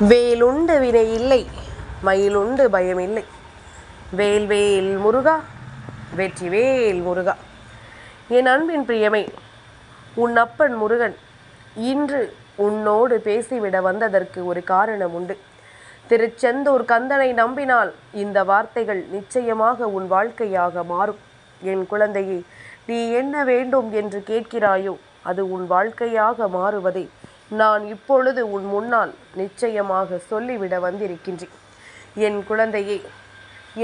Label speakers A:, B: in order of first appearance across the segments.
A: வேலுண்டு வினை இல்லை மயிலுண்டு பயம் வேல் வேல் முருகா வெற்றி வேல் முருகா. என் அன்பின் பிரியமை உன் அப்பன் முருகன் இன்று உன்னோடு பேசிவிட வந்ததற்கு ஒரு காரணம் உண்டு. திருச்செந்தூர் கந்தனை நம்பினால் இந்த வார்த்தைகள் நிச்சயமாக உன் வாழ்க்கையாக மாறும். என் குழந்தையே நீ என்ன வேண்டும் என்று கேட்கிறாயோ அது உன் வாழ்க்கையாக மாறுவதை. நான் இப்பொழுது உன் முன்னால் நிச்சயமாக சொல்லிவிட வந்திருக்கின்றேன். என் குழந்தையே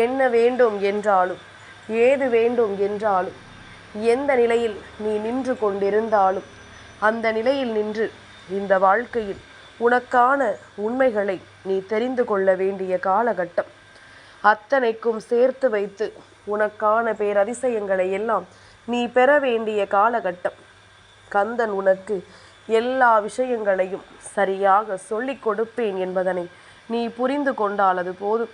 A: என்ன வேண்டும் என்றாலும் ஏது வேண்டும் என்றாலும் எந்த நிலையில் நீ நின்று கொண்டிருந்தாலும் அந்த நிலையில் நின்று இந்த வாழ்க்கையில் உனக்கான உண்மைகளை நீ தெரிந்து கொள்ள வேண்டிய காலகட்டம். அத்தனைக்கும் சேர்த்து வைத்து உனக்கான பேரதிசயங்களை எல்லாம் நீ பெற வேண்டிய காலகட்டம். கந்தன் உனக்கு எல்லா விஷயங்களையும் சரியாக சொல்லிக் கொடுப்பேன் என்பதனை நீ புரிந்து கொண்டால் அது போதும்.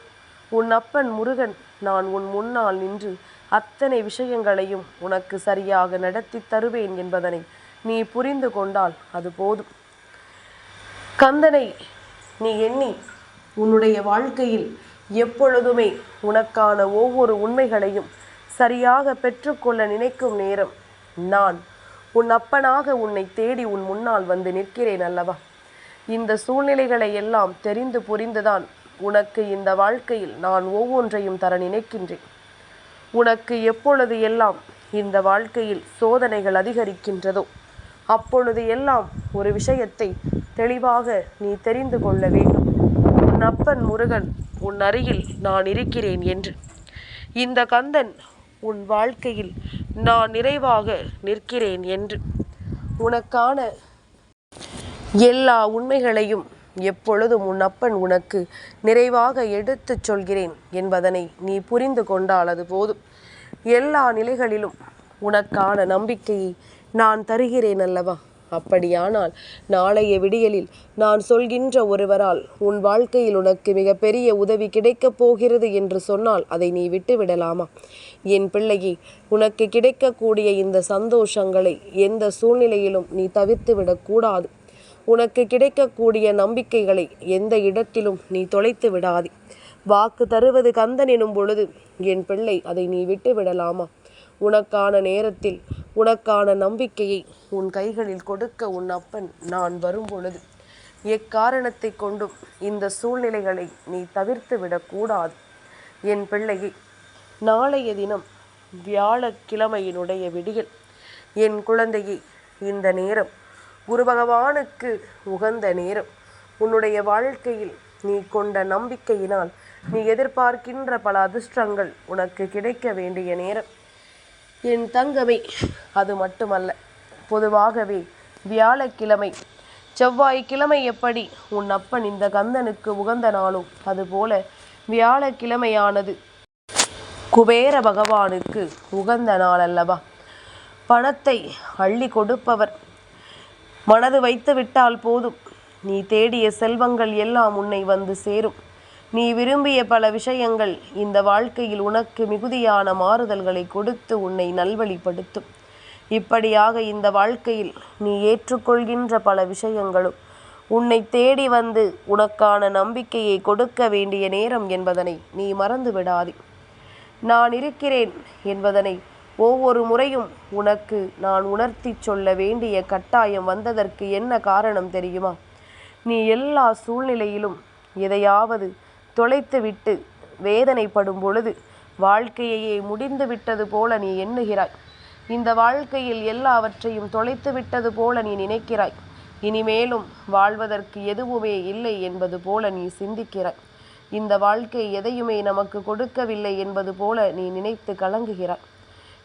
A: உன் அப்பன் முருகன் நான் உன் முன்னால் நின்று அத்தனை விஷயங்களையும் உனக்கு சரியாக நடத்தி தருவேன் என்பதனை நீ புரிந்து கொண்டால் அது போதும். கந்தனை நீ எண்ணி உன்னுடைய வாழ்க்கையில் எப்பொழுதுமே உனக்கான ஒவ்வொரு உண்மைகளையும் சரியாக பெற்றுக்கொள்ள நினைக்கும் நேரம் நான் உன் அப்பனாக உன்னை தேடி உன் முன்னால் வந்து நிற்கிறேன் அல்லவா? இந்த சூழ்நிலைகளை எல்லாம் தெரிந்து புரிந்துதான் உனக்கு இந்த வாழ்க்கையில் நான் ஒவ்வொன்றையும் தர நினைக்கின்றேன். உனக்கு எப்பொழுது எல்லாம் இந்த வாழ்க்கையில் சோதனைகள் அதிகரிக்கின்றதோ அப்பொழுது எல்லாம் ஒரு விஷயத்தை தெளிவாக நீ தெரிந்து கொள்ள வேண்டும். உன் அப்பன் முருகன் உன் அருகில் நான் இருக்கிறேன் என்று. இந்த கந்தன் உன் வாழ்க்கையில் நான் நிறைவாக நிற்கிறேன் என்று உனக்கான எல்லா உண்மைகளையும் எப்பொழுதும் உன் அப்பன் உனக்கு நிறைவாக எடுத்துச் சொல்கிறேன் என்பதனை நீ புரிந்து கொண்டால் அது போதும். எல்லா நிலைகளிலும் உனக்கான நம்பிக்கையை நான் தருகிறேன் அல்லவா? அப்படியானால் நாளைய விடியலில் நான் சொல்கின்ற ஒருவரால் உன் வாழ்க்கையில் உனக்கு மிகப்பெரிய உதவி கிடைக்கப் போகிறது என்று சொன்னால் அதை நீ விட்டு விடலாமா என் பிள்ளையே உனக்கு கிடைக்கக்கூடிய இந்த சந்தோஷங்களை எந்த சூழ்நிலையிலும் நீ தவிர்த்து விடக்கூடாது உனக்கு கிடைக்கக்கூடிய நம்பிக்கைகளை எந்த இடத்திலும் நீ தொலைத்து விடாதே. வாக்கு தருவது கந்தன் எனும் பொழுது என் பிள்ளை அதை நீ விட்டு விடலாமா உனக்கான நேரத்தில் உனக்கான நம்பிக்கையை உன் கைகளில் கொடுக்க உன் அப்பன் நான் வரும் பொழுது எக்காரணத்தை கொண்டும் இந்த சூழ்நிலைகளை நீ தவிர்த்து விடக்கூடாது. என் பிள்ளையை நாளைய தினம் வியாழக்கிழமையினுடைய விடியல். என் குழந்தையை இந்த நேரம் குரு பகவானுக்கு உகந்த நேரம். உன்னுடைய வாழ்க்கையில் நீ கொண்ட நம்பிக்கையினால் நீ எதிர்பார்க்கின்ற பல அதிர்ஷ்டங்கள் உனக்கு கிடைக்க வேண்டிய நேரம். என் தங்கமே அது மட்டுமல்ல. பொதுவாகவே வியாழக்கிழமை செவ்வாய்க்கிழமை எப்படி உன் அப்பன் இந்த கந்தனுக்கு உகந்த நாளும் அதுபோல வியாழக்கிழமையானது. குபேர பகவானுக்கு உகந்த நாள் அல்லவா பணத்தை அள்ளி கொடுப்பவர். மனது வைத்து விட்டால் போதும். நீ தேடிய செல்வங்கள் எல்லாம் உன்னை வந்து சேரும். நீ விரும்பிய பல விஷயங்கள் இந்த வாழ்க்கையில் உனக்கு மிகுதியான மாறுதல்களை கொடுத்து உன்னை நல்வழிப்படுத்தும். இப்படியாக இந்த வாழ்க்கையில் நீ ஏற்றுக்கொள்கின்ற பல விஷயங்களும் உன்னை தேடி வந்து உனக்கான நம்பிக்கையை கொடுக்க வேண்டிய நேரம் என்பதனை நீ மறந்து விடாதே நான் இருக்கிறேன் என்பதனை ஒவ்வொரு முறையும் உனக்கு நான் உணர்த்தி சொல்ல வேண்டிய கட்டாயம் வந்ததற்கு என்ன காரணம் தெரியுமா? நீ எல்லா சூழ்நிலையிலும் எதையாவது தொலைத்துவிட்டு வேதனைப்படும் பொழுது வாழ்க்கையையே முடிந்து விட்டது போல நீ எண்ணுகிறாய். இந்த வாழ்க்கையில் எல்லாவற்றையும் தொலைத்து விட்டது போல நீ நினைக்கிறாய். இனிமேலும் வாழ்வதற்கு எதுவுமே இல்லை என்பது போல நீ சிந்திக்கிறாய். இந்த வாழ்க்கை எதையுமே நமக்கு கொடுக்கவில்லை என்பது போல நீ நினைத்து கலங்குகிறாய்.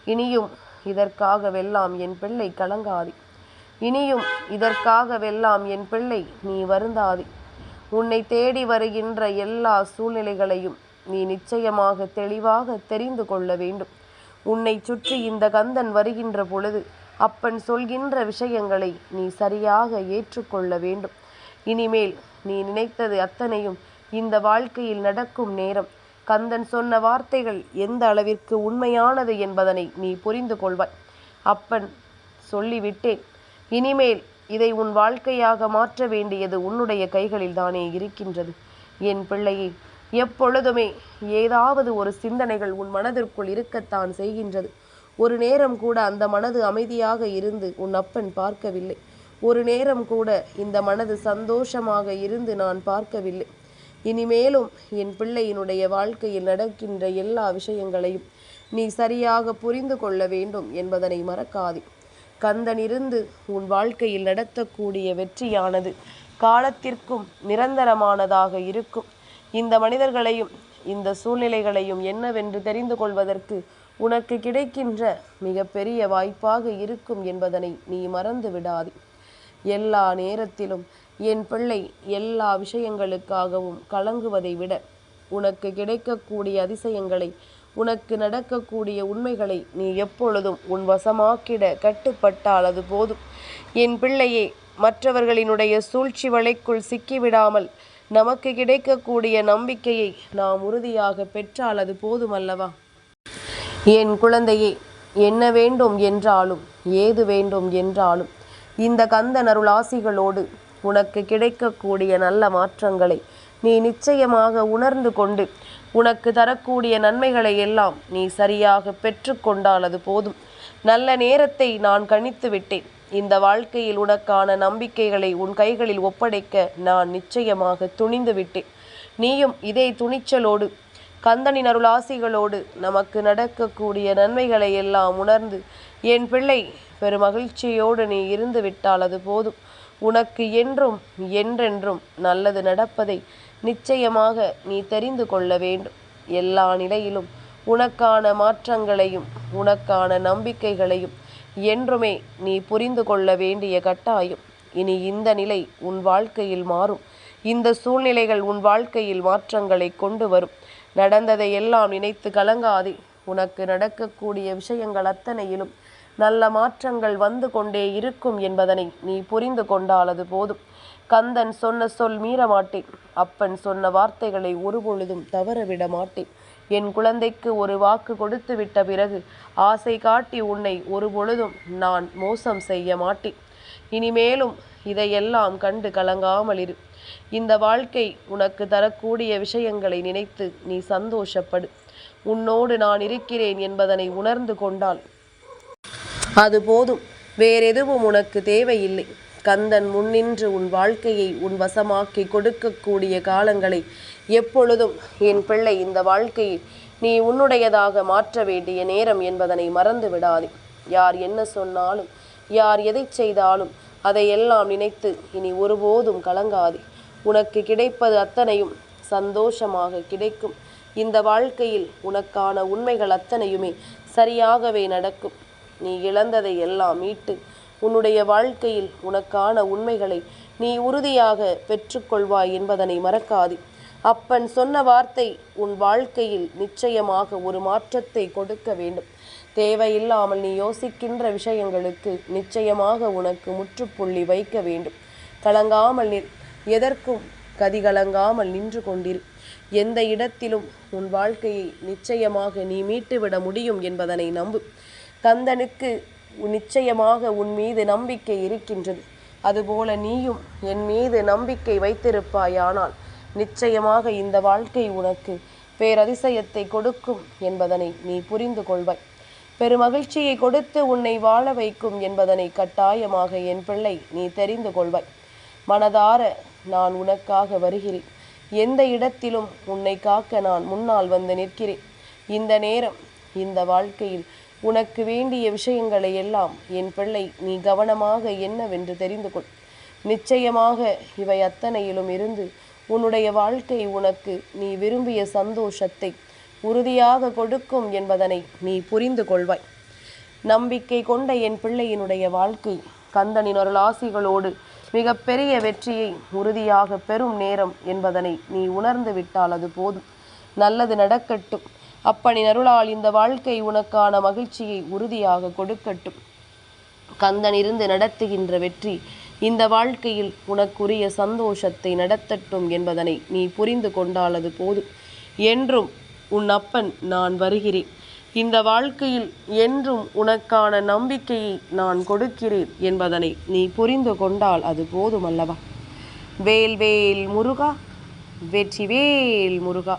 A: இனியும் இதற்காகவெல்லாம் என் பிள்ளை கலங்காதி. இனியும் இதற்காகவெல்லாம் என் பிள்ளை நீ வருந்தாதி. உன்னை தேடி வருகின்ற எல்லா சூழ்நிலைகளையும் நீ நிச்சயமாக தெளிவாக தெரிந்து கொள்ள வேண்டும். உன்னை சுற்றி இந்த கந்தன் வருகின்ற பொழுது அப்பன் சொல்கின்ற விஷயங்களை நீ சரியாக ஏற்றுக்கொள்ள வேண்டும். இனிமேல் நீ நினைத்தது அத்தனையும் இந்த வாழ்க்கையில் நடக்கும் நேரம். கந்தன் சொன்ன வார்த்தைகள் எந்த அளவிற்கு உண்மையானது என்பதனை நீ புரிந்து கொள்வாய். அப்பன் சொல்லிவிட்டேன். இனிமேல் இதை உன் வாழ்க்கையாக மாற்ற வேண்டியது உன்னுடைய கைகளில் தானே இருக்கின்றது. என் பிள்ளையே எப்பொழுதுமே ஏதாவது ஒரு சிந்தனைகள் உன் மனதிற்குள் இருக்கத்தான் செய்கின்றது. ஒரு நேரம் கூட அந்த மனது அமைதியாக இருந்து உன் அப்பன் பார்க்கவில்லை. ஒரு நேரம் கூட இந்த மனது சந்தோஷமாக இருந்து நான் பார்க்கவில்லை. இனிமேலும் என் பிள்ளையினுடைய வாழ்க்கையில் நடக்கின்ற எல்லா விஷயங்களையும் நீ சரியாக புரிந்து கொள்ள வேண்டும் என்பதனை மறக்காதே. கந்தனிருந்து உன் வாழ்க்கையில் நடத்தக்கூடிய வெற்றியானது காலத்திற்கும் நிரந்தரமானதாக இருக்கும். இந்த மனிதர்களையும் இந்த சூழ்நிலைகளையும் என்னவென்று தெரிந்து கொள்வதற்கு உனக்கு கிடைக்கின்ற மிகப்பெரிய வாய்ப்பாக இருக்கும் என்பதனை நீ மறந்து விடாது. எல்லா நேரத்திலும் என் பிள்ளை எல்லா விஷயங்களுக்காகவும் கலங்குவதை விட உனக்கு கிடைக்கக்கூடிய அதிசயங்களை உனக்கு நடக்கக்கூடிய உண்மைகளை நீ எப்பொழுதும் உன் வசமாக்கிட கட்டுப்பட்டால் அது போதும். என் பிள்ளையே மற்றவர்களினுடைய சூழ்ச்சி வலைக்குள் சிக்கிவிடாமல் நமக்கு கிடைக்கக்கூடிய நம்பிக்கையை நாம் உறுதியாக பெற்றால் அது போதுமல்லவா என் குழந்தையே என்ன வேண்டும் என்றாலும் ஏது வேண்டும் என்றாலும் இந்த கந்த நருளாசிகளோடு உனக்கு கிடைக்கக்கூடிய நல்ல மாற்றங்களை நீ நிச்சயமாக உணர்ந்து கொண்டு உனக்கு தரக்கூடிய நன்மைகளை எல்லாம் நீ சரியாக பெற்றுக்கொண்டால் அது போதும். நல்ல நேரத்தை நான் கணித்து விட்டேன். இந்த வாழ்க்கையில் உனக்கான நம்பிக்கைகளை உன் கைகளில் ஒப்படைக்க நான் நிச்சயமாக துணிந்து விட்டேன். நீயும் இதே துணிச்சலோடு கந்தனின் அருளாசிகளோடு நமக்கு நடக்கக்கூடிய நன்மைகளை எல்லாம் உணர்ந்து என் பிள்ளை பெருமகிழ்ச்சியோடு நீ இருந்து விட்டால் அது போதும். உனக்கு என்றும் என்றென்றும் நல்லது நடப்பதை நிச்சயமாக நீ தெரிந்து கொள்ள வேண்டும். எல்லா நிலையிலும் உனக்கான மாற்றங்களையும் உனக்கான நம்பிக்கைகளையும் என்றுமே நீ புரிந்து கொள்ள வேண்டிய கட்டாயம். இனி இந்த நிலை உன் வாழ்க்கையில் மாறும். இந்த சூழ்நிலைகள் உன் வாழ்க்கையில் மாற்றங்களை கொண்டு வரும். நடந்ததை எல்லாம் நினைத்து கலங்காதே. உனக்கு நடக்கக்கூடிய விஷயங்கள் அத்தனையிலும் நல்ல மாற்றங்கள் வந்து கொண்டே இருக்கும் என்பதனை நீ புரிந்து கொண்டாலது போதும். கந்தன் சொன்ன சொல் மீற மாட்டேன் அப்பன் சொன்ன வார்த்தைகளை ஒருபொழுதும் தவறவிட மாட்டேன் என் குழந்தைக்கு ஒரு வாக்கு கொடுத்து விட்ட பிறகு ஆசை காட்டி உன்னை ஒரு பொழுதும் நான் மோசம் செய்ய மாட்டேன். இனிமேலும் இதையெல்லாம் கண்டு கலங்காமல் இரு. இந்த வாழ்க்கை உனக்கு தரக்கூடிய விஷயங்களை நினைத்து நீ சந்தோஷப்படு. உன்னோடு நான் இருக்கிறேன் என்பதனை உணர்ந்து கொண்டால் அது போதும். வேறெதுவும் உனக்கு தேவையில்லை. கந்தன் முன்னின்று உன் வாழ்க்கையை உன் வசமாக்கி கொடுக்கக்கூடிய காலங்களை எப்பொழுதும் என் பிள்ளை இந்த வாழ்க்கையை நீ உன்னுடையதாக மாற்ற வேண்டிய நேரம் என்பதனை மறந்து விடாதே. யார் என்ன சொன்னாலும் யார் எதை செய்தாலும் அதையெல்லாம் நினைத்து இனி ஒருபோதும் கலங்காதே. உனக்கு கிடைப்பது அத்தனையும் சந்தோஷமாக கிடைக்கும். இந்த வாழ்க்கையில் உனக்கான உண்மைகள் அத்தனையுமே சரியாகவே நடக்கும். நீ இழந்ததை எல்லாம் மீட்டு உன்னுடைய வாழ்க்கையில் உனக்கான உண்மைகளை நீ உறுதியாக பெற்றுக்கொள்வாய் என்பதனை மறக்காது. அப்பன் சொன்ன வார்த்தை உன் வாழ்க்கையில் நிச்சயமாக ஒரு மாற்றத்தை கொடுக்க வேண்டும். தேவையில்லாமல் நீ யோசிக்கின்ற விஷயங்களுக்கு நிச்சயமாக உனக்கு முற்றுப்புள்ளி வைக்க வேண்டும். கலங்காமல் நிற் எதற்கும் கதிகலங்காமல் நின்று கொண்டிரு. எந்த இடத்திலும் உன் வாழ்க்கையை நிச்சயமாக நீ மீட்டுவிட முடியும் என்பதனை நம்பு. கந்தனுக்கு நிச்சயமாக உன் மீது நம்பிக்கை இருக்கின்றது. அதுபோல நீயும் என் மீது நம்பிக்கை வைத்திருப்பாயானால் நிச்சயமாக இந்த வாழ்க்கை உனக்கு பேரதிசயத்தை கொடுக்கும் என்பதனை நீ புரிந்து கொள்வாய். பெருமகிழ்ச்சியை கொடுத்து உன்னை வாழ வைக்கும் என்பதனை கட்டாயமாக என் பிள்ளை நீ தெரிந்து கொள்வாய். மனதார நான் உனக்காக வருகிறேன். எந்த இடத்திலும் உன்னை காக்க நான் முன்னால் வந்து நிற்கிறேன். இந்த நேரம் இந்த வாழ்க்கையில் உனக்கு வேண்டிய விஷயங்களை எல்லாம் என் பிள்ளை நீ கவனமாக என்னவென்று தெரிந்து கொள். நிச்சயமாக இவை அத்தனையிலும் இருந்து உன்னுடைய வாழ்க்கை உனக்கு நீ விரும்பிய சந்தோஷத்தை உறுதியாக கொடுக்கும் என்பதனை நீ புரிந்து கொள்வாய். நம்பிக்கை கொண்ட என் பிள்ளையினுடைய வாழ்க்கை கந்தனின் அருளாசிகளோடு மிகப்பெரிய வெற்றியை உறுதியாக பெறும் நேரம் என்பதனை நீ உணர்ந்து விட்டால் அது போதும். நல்லது நடக்கட்டும். அப்பனின் அருளால் இந்த வாழ்க்கை உனக்கான மகிழ்ச்சியை உறுதியாக கொடுக்கட்டும். கந்தன் இருந்து நடத்துகின்ற வெற்றி இந்த வாழ்க்கையில் உனக்குரிய சந்தோஷத்தை நடத்தட்டும் என்பதனை நீ புரிந்து கொண்டால் அது போதும். என்றும் உன் அப்பன் நான் வருகிறேன். இந்த வாழ்க்கையில் என்றும் உனக்கான நம்பிக்கையை நான் கொடுக்கிறேன் என்பதனை நீ புரிந்து கொண்டால் அது போதும் அல்லவா வேல் வேல் முருகா வெற்றி வேல் முருகா.